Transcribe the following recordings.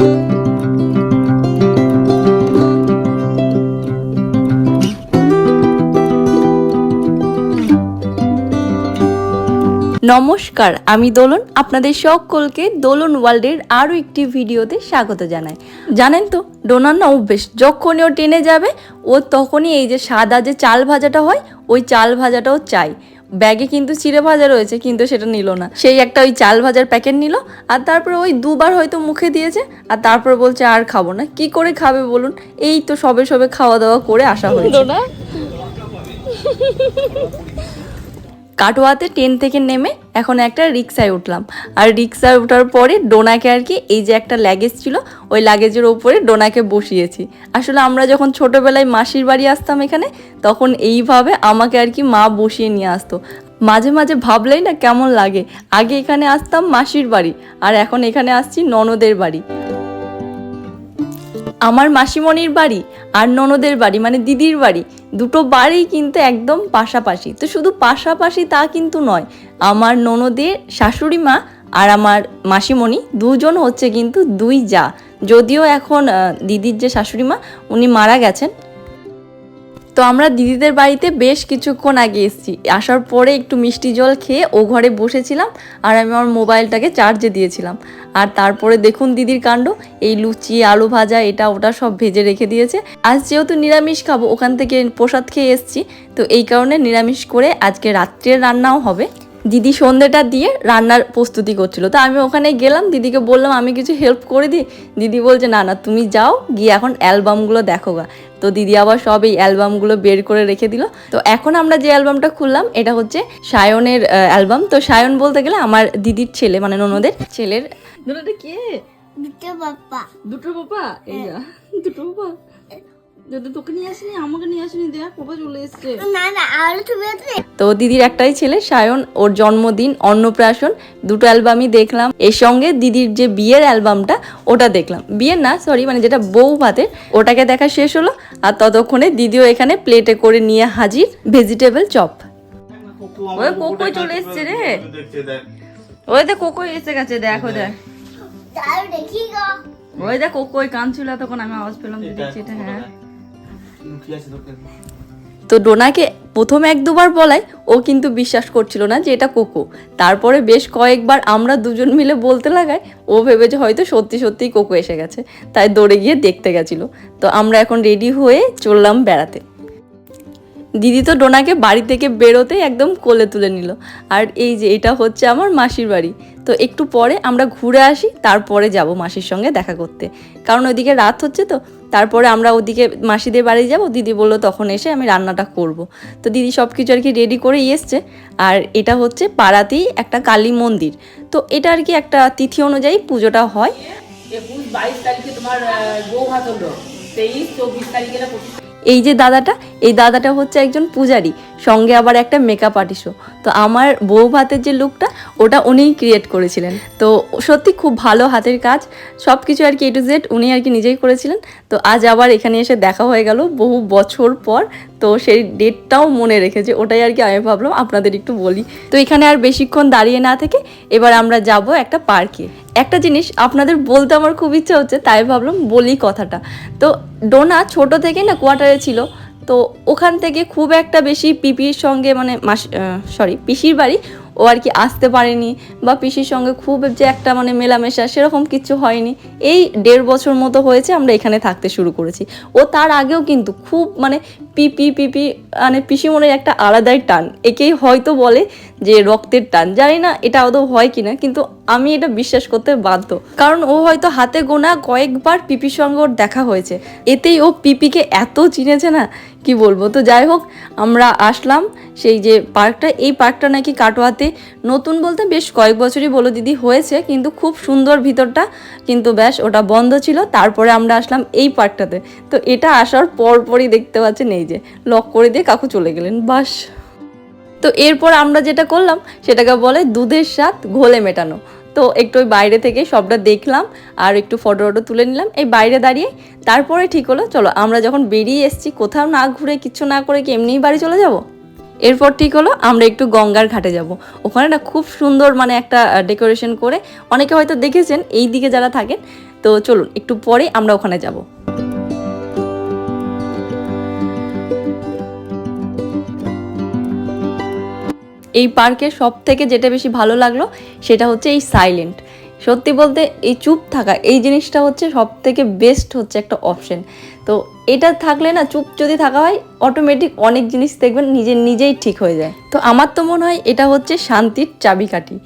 নমস্কার, আমি দোলন। আপনাদের সকলকে দোলন ওয়ার্ল্ডের আরও একটি ভিডিওতে স্বাগত জানাই। জানেন তো, ডোনার না অভ্যেস, যখনই ও টেনে যাবে, ও তখনই এই যে সাদা যে চাল ভাজাটা হয়, ওই চাল ভাজাটাও চাই। ব্যাগে কিন্তু চিড়ে ভাজা রয়েছে, কিন্তু সেটা নিল না। সেই একটা ওই চাল ভাজার প্যাকেট নিল, আর তারপরে ওই দুবার হয়তো মুখে দিয়েছে, আর তারপরে বলছে আর খাব না। কি করে খাবে বলুন? এই তো সবে সবে খাওয়া দাওয়া করে আসা হয়েছে। কাটোয়াতে ট্রেন থেকে নেমে এখন একটা রিক্সায় উঠলাম। আর রিক্সায় ওঠার পরে ডোনাকে আর কি এই যে একটা লাগেজ ছিল, ওই লাগেজের ওপরে ডোনাকে বসিয়েছি। আসলে আমরা যখন ছোটোবেলায় মাসির বাড়ি আসতাম এখানে, তখন এইভাবে আমাকে আর কি মা বসিয়ে নিয়ে আসতো। মাঝে মাঝে ভাবলেই না কেমন লাগে। আগে এখানে আসতাম মাসির বাড়ি, আর এখন এখানে আসছি ননদের বাড়ি। আমার মাসিমণির বাড়ি আর ননদের বাড়ি মানে দিদির বাড়ি, দুটো বাড়ি কিন্তু একদম পাশাপাশি। তো শুধু পাশাপাশি তা কিন্তু নয়, আমার ননদের শাশুড়ি মা আর আমার মাসিমণি দুজন হচ্ছে কিন্তু দুই যা। যদিও এখন দিদির যে শাশুড়ি মা, উনি মারা গেছেন। তো আমরা দিদিদের বাড়িতে বেশ কিছুক্ষণ আগে এসেছি। আসার পরে একটু মিষ্টি জল খেয়ে ও ঘরে বসেছিলাম আর আমি আমার মোবাইলটাকে চার্জে দিয়েছিলাম। আর তারপরে দেখুন দিদির কাণ্ড, এই লুচি, আলু ভাজা, এটা ওটা সব ভেজে রেখে দিয়েছে। আজ যেহেতু নিরামিষ খাব, ওখান থেকে প্রসাদ খেয়ে এসেছি। তো এই কারণে নিরামিষ করে আজকে রাত্রের রান্নাও হবে। দিদি সন্ধ্যেটা দিয়ে রান্নার প্রস্তুতি করছিল। তো আমি ওখানে গেলাম, দিদিকে বললাম, আমি কিছু হেল্প করে দিই? দিদি বলছে, না না, তুমি যাও, গিয়ে এখন অ্যালবামগুলো দেখো গা তো দিদি আবার সব এই অ্যালবামগুলো বের করে রেখে দিল। তো এখন আমরা যে অ্যালবামটা খুললাম এটা হচ্ছে সায়নের অ্যালবাম। তো সায়ন বলতে গেলে আমার দিদির ছেলে মানে ননদের ছেলের। কে? দুটো বাপ্পা। দুটো বাবা এই দুটো বাবা যদি তোকে নিয়ে আসিনি আমাকে নিয়ে আসিনি দেখ বাবা চলে এসছে। না না আর তুমি আছে তো দিদির একটাই ছেলে সায়ন ওর জন্মদিন অন্নপ্রাশন দুটো অ্যালবামই দেখলাম। এর সঙ্গে দিদির যে বিয়ের অ্যালবামটা ওটা দেখলাম। বিয়ের না সরি মানে যেটা বউ ভাতের ওটাকে দেখা শেষ হলো আর ততক্ষণে দিদিও এখানে প্লেটে করে নিয়ে হাজির ভেজিটেবল চপ। ওই কোকোই চলে এসছে রে। ওই দেখ কোকোই এসে গেছে দেখো দেখ। ওই দেখ কোকোই কাঁদছিল তখন আমি আওয়াজ পেলাম দেখছি এটা হ্যাঁ। তো ডোনাকে প্রথম এক দুবার বলায় ও কিন্তু বিশ্বাস করছিল না যে এটা কোকো। তারপরে বেশ কয়েকবার আমরা দুজন মিলে বলতে লাগায়, ও ভেবে যে হয়তো সত্যি সত্যিই কোকো এসে গেছে। তাই দৌড়ে গিয়ে দেখতে গেছিল। তো আমরা এখন রেডি হয়ে চললাম বেড়াতে। দিদি তো ডোনাকে বাড়ি থেকে বেরোতে একদম কোলে তুলে নিল। আর এই যে এটা হচ্ছে আমার মাসির বাড়ি। তো একটু পরে আমরা ঘুরে আসি, তারপরে যাব মাসির সঙ্গে দেখা করতে। কারণ ওইদিকে রাত হচ্ছে তো, তারপরে আমরা ওদিকে মাসিদের বাড়ি যাব, দিদি বলল তখন এসে আমি রান্নাটা করব। তো দিদি সব কিছু আর কি রেডি করেই এসছে। আর এটা হচ্ছে পাড়াতেই একটা কালী মন্দির। তো এটা আর কি একটা তিথি অনুযায়ী পুজোটা হয়। বাইশ তারিখে তোমার তেইশ, চব্বিশ তারিখে এই যে দাদাটা, এই দাদাটা হচ্ছে একজন পূজারি, সঙ্গে আবার একটা মেকআপ আর্টিস্টও তো আমার বউ ভাতের যে লুকটা ওটা উনিই ক্রিয়েট করেছিলেন। তো সত্যি খুব ভালো হাতের কাজ সব কিছু আর কি এ টু জেড উনি আর কি নিজেই করেছিলেন। তো আজ আবার এখানে এসে দেখা হয়ে গেল বহু বছর পর। তো সেই ডেটটাও মনে রেখেছে ওটাই আর কি আমি ভাবলাম, আপনাদের একটু বলি। তো এখানে আর বেশিক্ষণ দাঁড়িয়ে না থেকে এবার আমরা যাব একটা পার্কে একটা জিনিস আপনাদের বলতে আমার খুব ইচ্ছা হচ্ছে, তাই ভাবলাম বলি কথাটা। তো ডোনা ছোট থেকে না কোয়ার্টারে ছিল, তো ওখান থেকে খুব একটা বেশি পিপির সঙ্গে মানে মাস সরি পিসির বাড়ি ও আর কি আসতে পারেনি, বা পিসির সঙ্গে খুব যে একটা মানে মেলামেশা সেরকম কিছু হয়নি। এই দেড় বছর মতো হয়েছে আমরা এখানে থাকতে শুরু করেছি। ও তার আগেও কিন্তু খুব মানে পিপি পিপি মানে পিসিমনের একটা আলাদাই টান। একেই হয়তো বলে যে রক্তের টান। জানি না এটা আদৌ হয় কিনা, কিন্তু আমি এটা বিশ্বাস করতে বাধ্য। কারণ ও হয়তো হাতে গোনা কয়েকবার পিপির সঙ্গে ওর দেখা হয়েছে। এতেই ও পিপিকে এত চিনেছে না, কি বলব? তো যাই হোক, আমরা আসলাম সেই যে পার্কটা। এই পার্কটা নাকি কাটোয়াতে নতুন বলতে বেশ কয়েক বছরই বলো দিদি হয়েছে, কিন্তু খুব সুন্দর ভিতরটা। কিন্তু ব্যাস, ওটা বন্ধ ছিল। তারপরে আমরা আসলাম এই পার্কটাতে। তো এটা আসার পরপরই দেখতে পাচ্ছেন এই যে লক করে দিয়ে কাকু চলে গেলেন, বাস। তো এরপর আমরা যেটা করলাম, সেটাকে বলে দুধের স্বাদ ঘোলে মেটানো। তো একটু ওই বাইরে থেকে সবটা দেখলাম, আর একটু ফটো ফটো তুলে নিলাম। এই বাইরে দাঁড়িয়ে তারপরে ঠিক হলো, চলো আমরা যখন বেরিয়ে এসেছি, কোথাও না ঘুরে কিচ্ছু না করে কি এমনিই বাড়ি চলে যাব? এরপর ঠিক হলো, আমরা একটু গঙ্গার ঘাটে যাব। ওখানে না খুব সুন্দর মানে একটা ডেকোরেশন করে, অনেকে হয়তো দেখেছেন, এই দিকে যারা থাকেন, তো চলুন, একটু পরে আমরা ওখানে যাব। এই পার্কের সব থেকে যেটা বেশি ভালো লাগল সেটা হচ্ছে এই সাইলেন্ট সত্যি বলতে এই চুপ থাকা, এই জিনিসটা হচ্ছে সব থেকে বেস্ট হচ্ছে একটা অপশন তো এটা থাকলে না চুপ যদি থাকা হয় অটোমেটিক অনেক জিনিস দেখবেন নিজে নিজেই ঠিক হয়ে যায়। তো আমার তো মনে হয় এটা হচ্ছে শান্তির চাবিকাঠি।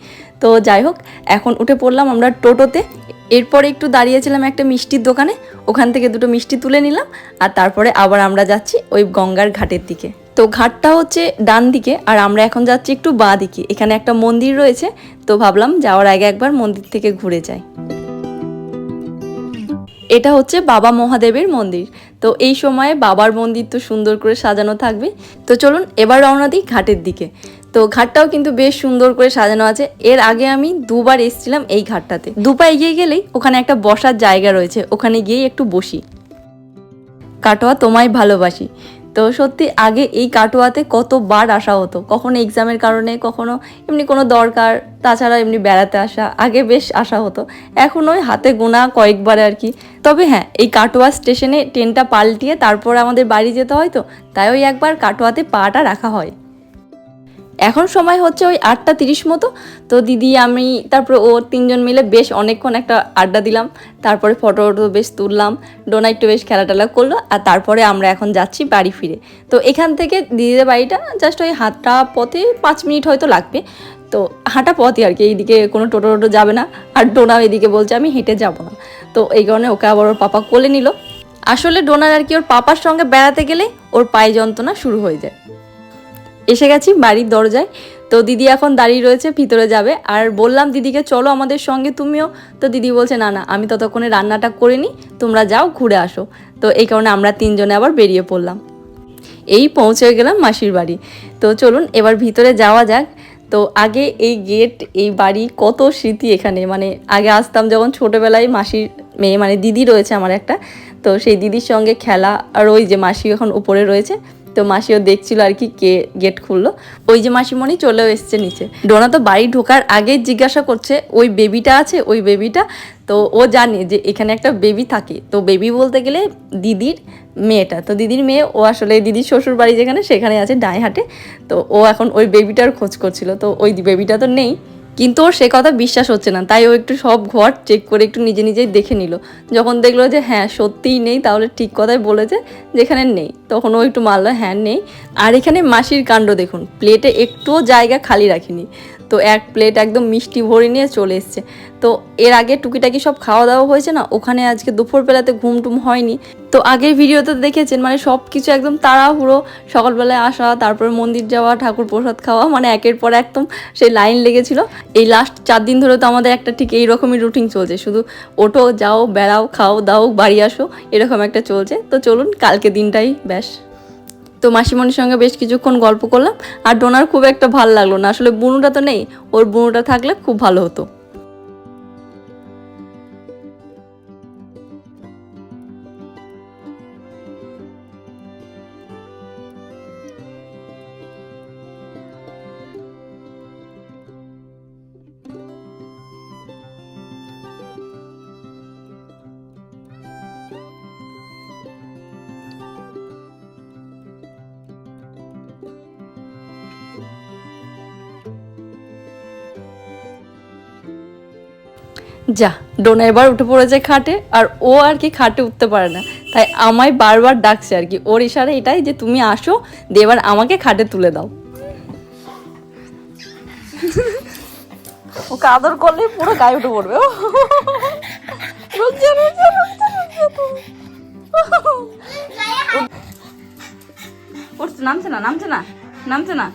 তো যাই হোক, এখন উঠে পড়লাম আমরা টোটোতে। এরপরে একটু দাঁড়িয়েছিলাম একটা মিষ্টির দোকানে, ওখান থেকে দুটো মিষ্টি তুলে নিলাম, আর তারপরে আবার আমরা যাচ্ছি ওই গঙ্গার ঘাটের দিকে। তো ঘাটটা হচ্ছে ডান দিকে আর আমরা এখন যাচ্ছি একটু বাঁ দিকে এখানে একটা মন্দির রয়েছে, তো ভাবলাম যাওয়ার আগে একবার মন্দির থেকে ঘুরে যাই। এটা হচ্ছে বাবা মহাদেবের মন্দির। তো এই সময়ে বাবার মন্দির তো সুন্দর করে সাজানো থাকবে। তো চলুন এবার রওনা দিই ঘাটের দিকে। তো ঘাটটাও কিন্তু বেশ সুন্দর করে সাজানো আছে। এর আগে আমি দুবার এসেছিলাম এই ঘাটটাতে। দুপা এগিয়ে গেলেই ওখানে একটা বসার জায়গা রয়েছে, ওখানে গিয়েই একটু বসি। কাটোয়া তোমায় ভালোবাসি। তো সত্যি আগে এই কাটোয়াতে কতবার আসা হতো? কখনো এক্সামের কারণে, কখনো এমনি কোনো দরকার, তাছাড়া এমনি বেড়াতে আসা, আগে বেশ আসা হতো। এখন ওই হাতে গোনা কয়েকবার আর কি। তবে হ্যাঁ এই কাটোয়া স্টেশনে ট্রেনটা পাল্টিয়ে তারপর আমাদের বাড়ি যেতে হয় তো, তাই ওই একবার কাটোয়াতে পাটা রাখা হয়। এখন সময় হচ্ছে ওই আটটা তিরিশ মতো। তো দিদি, আমি তারপরে ও তিনজন মিলে বেশ অনেকক্ষণ একটা আড্ডা দিলাম। তারপরে ফটো টটো বেশ তুললাম ডোনা একটু বেশ খেলা টেলা করল, আর তারপরে আমরা এখন যাচ্ছি বাড়ি ফিরে। তো এখান থেকে দিদিদের বাড়িটা জাস্ট ওই হাতটা পথে পাঁচ মিনিট হয়তো লাগবে। তো হাঁটা পথই আর কি, এইদিকে কোনো টোটো টোটো যাবে না, আর ডোনাও এদিকে বলছে আমি হেঁটে যাব না। তো এই কারণে ওকে আবার ওর পাপা কোলে নিল। আসলে ডোনার আর কি ওর পাপার সঙ্গে বেড়াতে গেলে ওর পায়ে যন্ত্রণা শুরু হয়ে যায়। এসে গেছি বাড়ির দরজায়। তো দিদি এখন দাঁড়িয়ে রয়েছে, ভিতরে যাবে। আর বললাম দিদিকে, চলো আমাদের সঙ্গে, তুমিও? তো দিদি বলছে, না না, আমি ততক্ষণে রান্নাটা করে নিই, তোমরা যাও, ঘুরে আসো। তো এই কারণে আমরা তিনজনে আবার বেরিয়ে পড়লাম। এই পৌঁছে গেলাম মাসির বাড়ি। তো চলুন, এবার ভিতরে যাওয়া যাক। তো আগে এই গেট, এই বাড়ি, কত স্মৃতি এখানে। মানে আগে আসতাম যখন ছোটোবেলায় মাসির মেয়ে মানে দিদি রয়েছে আমার একটা। তো সেই দিদির সঙ্গে খেলা, আর ওই যে মাসি এখন উপরে রয়েছে। তো মাসিও দেখছিল আর কি কে গেট খুললো। ওই যে মাসিমণি চলেও এসছে নিচে। ডোনা তো বাড়ি ঢোকার আগেই জিজ্ঞাসা করছে, ওই বেবিটা আছে? ওই বেবিটা তো ও জানে যে এখানে একটা বেবি থাকে। তো বেবি বলতে গেলে দিদির মেয়েটা। তো দিদির মেয়ে, ও আসলে দিদির শ্বশুর বাড়ি যেখানে, সেখানে আছে ডাইহাটে। তো ও এখন ওই বেবিটার খোঁজ করছিল। তো ওই বেবিটা তো নেই। কিন্তু ওর সে কথা বিশ্বাস হচ্ছে না, তাই ও একটু সব ঘর চেক করে একটু নিজে নিজেই দেখে নিল। যখন দেখল যে হ্যাঁ সত্যিই নেই, তাহলে ঠিক কথাই বলেছে যেখানে নেই। তখন ও একটু মারলো হ্যাঁ নেই। আর এখানে মাসির কাণ্ড দেখুন প্লেটে একটুও জায়গা খালি রাখিনি। তো এক প্লেট একদম মিষ্টি ভরে নিয়ে চলে এসছে। তো এর আগে টুকিটাকি সব খাওয়া দাওয়া হয়েছে না? ওখানে আজকে দুপুরবেলাতে ঘুম টুম হয়নি। তো আগের ভিডিওতে দেখেছেন মানে সব কিছু একদম তাড়াহুড়ো, সকালবেলায় আসা, তারপরে মন্দির যাওয়া, ঠাকুর প্রসাদ খাওয়া মানে একের পর একদম সেই লাইন লেগেছিল। এই লাস্ট চার দিন ধরে তো আমাদের একটা ঠিক এই রকমই রুটিন চলছে। শুধু ওঠো, যাও, বেড়াও, খাও, দাও, বাড়ি আসো, এরকম একটা চলছে। তো চলুন, কালকে দিনটাই ব্যাস। তো মাসিমণির সঙ্গে বেশ কিছুক্ষণ গল্প করলাম, আর ডোনার খুব একটা ভালো লাগল না। আসলে বুনুটা তো নেই, ওর বুনুটা থাকলে খুব ভালো হতো। যা ডোনা এবার উঠে পড়েছে খাটে আর ও আর কি খাটে উঠতে পারে না। তাই আমায় বারবার ডাকছে আর কি। ওর ইশারা এটাই যে তুমি আসো দিয়ে এবার আমাকে খাটে তুলে দাও। ওকে আদর করলে পুরো গায়ে উঠে পড়বে। ও লজ্জা, লজ্জা, লজ্জা, লজ্জা তো। নামছে না নামছে না নামছে না।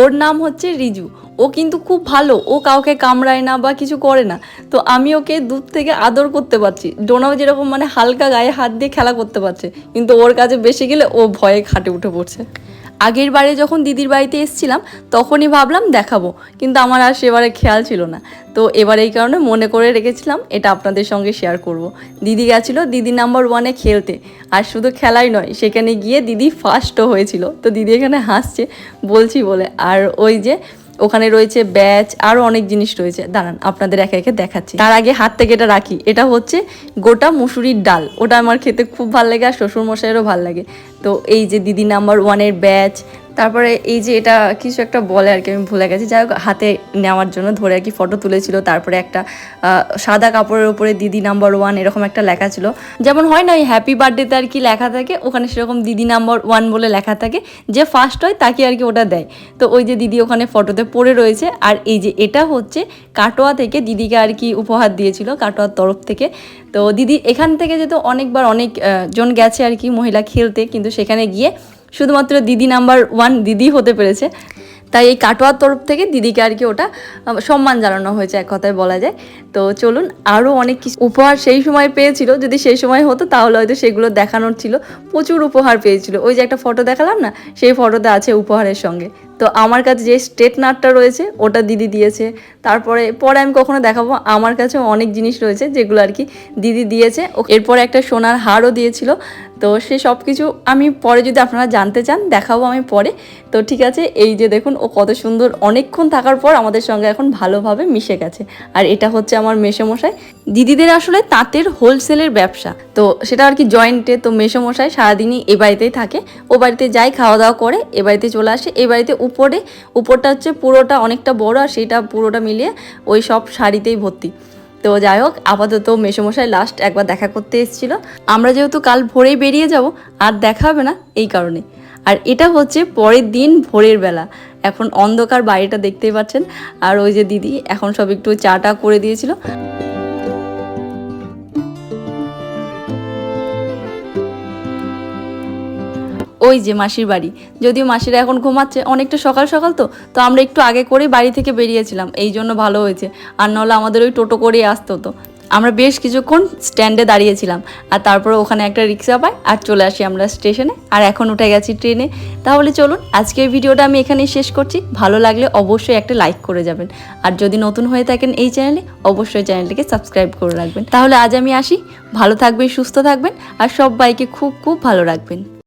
ওর নাম হচ্ছে রিজু। ও কিন্তু খুব ভালো, ও কাউকে কামড়ায় না বা কিছু করে না। তো আমি ওকে দূর থেকে আদর করতে পারছি। ডোনাও যেরকম মানে হালকা গায়ে হাত দিয়ে খেলা করতে পারছে, কিন্তু ওর কাছে বেশি গেলে ও ভয়ে খাটে উঠে পড়ছে। আগের বারে যখন দিদির বাড়িতে এসেছিলাম, তখনই ভাবলাম দেখাবো, কিন্তু আমার আর সেবারে খেয়াল ছিল না। তো এবার এই কারণে মনে করে রেখেছিলাম, এটা আপনাদের সঙ্গে শেয়ার করব। দিদি গেছিল দিদি নাম্বার ওয়ানে খেলতে, আর শুধু খেলাই নয়, সেখানে গিয়ে দিদি ফার্স্টও হয়েছিল। তো দিদি এখানে হাসছে, বলছি বলে, আর ওই যে ওখানে রয়েছে ব্যাচ আরও অনেক জিনিস রয়েছে। দাঁড়ান, আপনাদের একে একে দেখাচ্ছি। তার আগে হাত থেকে এটা রাখি, এটা হচ্ছে গোটা মুসুরির ডাল। ওটা আমার খেতে খুব ভালো লাগে আর শ্বশুর মশাইয়েরও ভালো লাগে। তো এই যে দিদি নাম্বার ওয়ানের ব্যাচ তারপরে এই যে এটা কিছু একটা বলে আর কি, আমি ভুলে গেছি। যাই হোক, হাতে নেওয়ার জন্য ধরে আর কি ফটো তুলেছিল। তারপরে একটা সাদা কাপড়ের উপরে দিদি নাম্বার ওয়ান এরকম একটা লেখা ছিল। যেমন হয় না, ওই হ্যাপি বার্থডেতে আর কি লেখা থাকে, ওখানে সেরকম দিদি নাম্বার ওয়ান বলে লেখা থাকে। যে ফার্স্ট হয়, তাকে আর কি ওটা দেয়। তো ওই যে দিদি ওখানে ফটোতে পড়ে রয়েছে। আর এই যে এটা হচ্ছে কাটোয়া থেকে দিদিকে আর কি উপহার দিয়েছিল, কাটোয়ার তরফ থেকে। তো দিদি এখান থেকে যেহেতু অনেকবার অনেক জন গেছে আর কি মহিলা খেলতে, কিন্তু সেখানে গিয়ে শুধুমাত্র দিদি নাম্বার ওয়ান দিদি হতে পেরেছে। তাই এই কাটোয়ার তরফ থেকে দিদিকে আর কি ওটা সম্মান জানানো হয়েছে এক কথায় বলা যায়। তো চলুন আরও অনেক কিছু উপহার সেই সময় পেয়েছিল। যদি সেই সময় হতো, তাহলে হয়তো সেগুলো দেখানোর ছিল। প্রচুর উপহার পেয়েছিল। ওই যে একটা ফটো দেখালাম না, সেই ফটোতে আছে উপহারের সঙ্গে। তো আমার কাছে যে স্ট্রেটনারটা রয়েছে, ওটা দিদি দিয়েছে। তারপরে, পরে আমি কখনো দেখাবো, আমার কাছেও অনেক জিনিস রয়েছে, যেগুলো আর কি দিদি দিয়েছে। ও, এরপরে একটা সোনার হারও দিয়েছিল। তো সে সব কিছু আমি পরে যদি আপনারা জানতে চান, দেখাবো আমি পরে। তো ঠিক আছে, এই যে দেখুন, ও কত সুন্দর। অনেকক্ষণ থাকার পর আমাদের সঙ্গে এখন ভালোভাবে মিশে গেছে। আর এটা হচ্ছে আমার মেসোমশাই। দিদিদের আসলে তাঁতের হোলসেলের ব্যবসা। তো সেটা আর কি জয়েন্টে তো মেসোমশাই সারাদিনই এ বাড়িতেই থাকে। ও বাড়িতে যাই খাওয়া দাওয়া করে, এ বাড়িতে চলে আসে। এ বাড়িতে উপরে, উপরটা হচ্ছে পুরোটা অনেকটা বড় আর সেটা পুরোটা মিলিয়ে ওই সব শাড়িতেই ভর্তি। তো যাই হোক, আপাতত মেসোমশাই লাস্ট একবার দেখা করতে এসেছিল। আমরা যেহেতু কাল ভোরেই বেরিয়ে যাব, আর দেখা হবে না এই কারণে। আর এটা হচ্ছে পরের দিন ভোরের বেলা। এখন অন্ধকার বাড়িটা দেখতেই পাচ্ছেন। আর ওই যে দিদি এখন সব একটু চাটা করে দিয়েছিল। ওই যে মাসির বাড়ি। যদিও মাসিরা এখন ঘুমাচ্ছে, অনেকটা সকাল সকাল তো তো আমরা একটু আগে করে বাড়ি থেকে বেরিয়েছিলাম। এই জন্য ভালো হয়েছে। আর নাহলে আমাদের ওই টোটো করেই আসতে হতো। আমরা বেশ কিছুক্ষণ স্ট্যান্ডে দাঁড়িয়েছিলাম, আর তারপরে ওখানে একটা রিক্সা পাই আর চলে আসি আমরা স্টেশনে আর এখন উঠে গেছি ট্রেনে তাহলে চলুন, আজকের ভিডিওটা আমি এখানেই শেষ করছি। ভালো লাগলে অবশ্যই একটা লাইক করে যাবেন। আর যদি নতুন হয়ে থাকেন এই চ্যানেলে অবশ্যই চ্যানেলটিকে সাবস্ক্রাইব করে রাখবেন। তাহলে আজ আমি আসি। ভালো থাকবেন, সুস্থ থাকবেন, আর সবাইকে খুব খুব ভালো রাখবেন।